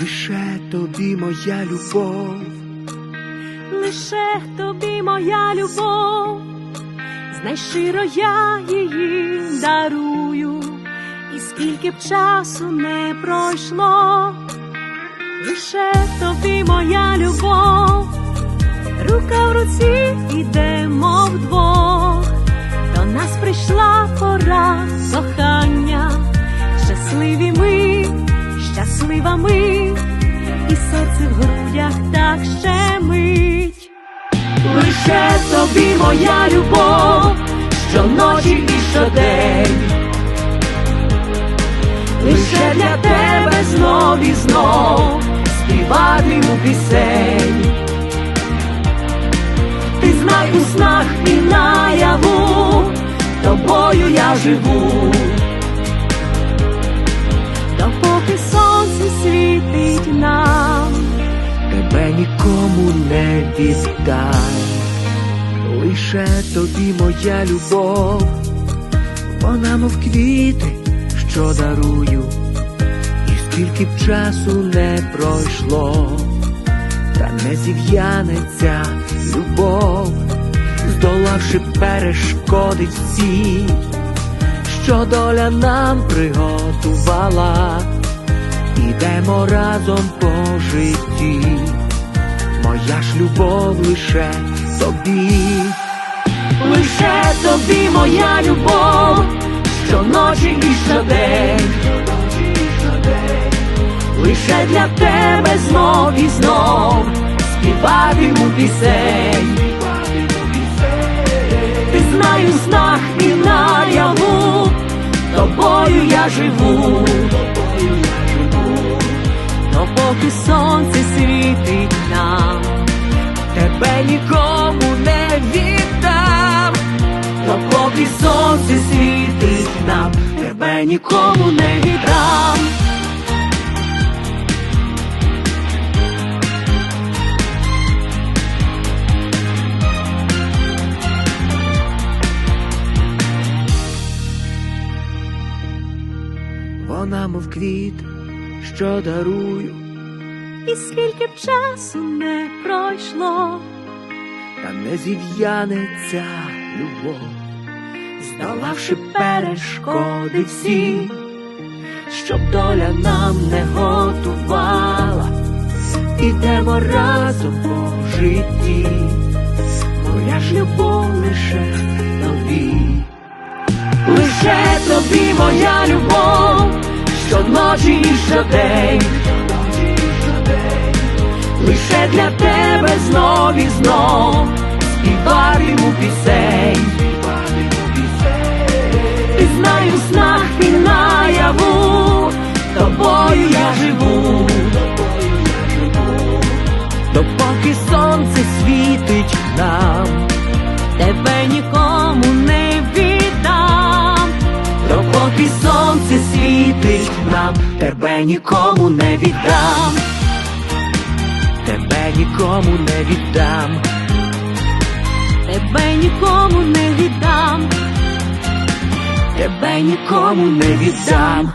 Лише тобі моя любов, лише тобі моя любов, знай щиро я її дарую, і скільки б часу не пройшло, лише тобі моя любов, рука в руці ідемо вдвох, до нас прийшла пора кохання, щасливі ми, щаслива ми, і серце в грудях так щемить. Лише тобі моя любов, щоночі і щодень. Лише для тебе знов і знов співатиму пісень. Ти знай у снах і наяву, тобою я живу. Віддай, лише тобі моя любов, вона мов квіти, що дарую, і скільки б часу не пройшло, та не зів'янеться любов, здолавши перешкоди всі, що доля нам приготувала. Ідемо разом по житті, моя ж любов лише тобі, Лише тобі моя любов, щоночі і щодень, лише для тебе знов і знов співатиму пісень. Ти знаю в снах і наяву, тобою я живу, допоки сонце світить нікому не віддам, допоки сонце світить нам, тебе нікому не віддам. вона мов квіт, що дарую, І скільки б часу не не зів'янеться любов, здолавши перешкоди всі, щоб доля нам не готувала, ідемо разом по житті, моя ж любов лише тобі. лише тобі моя любов, щоночі і щодень, лише для тебе знов і знов співатиму пісень. Ти знаю в снах і наяву, тобою я живу. Допоки сонце світить нам, Тебе нікому не віддам, допоки сонце світить нам, тебе нікому не віддам, тебе нікому не віддам, тебе нікому не віддам. тебе нікому не віддам.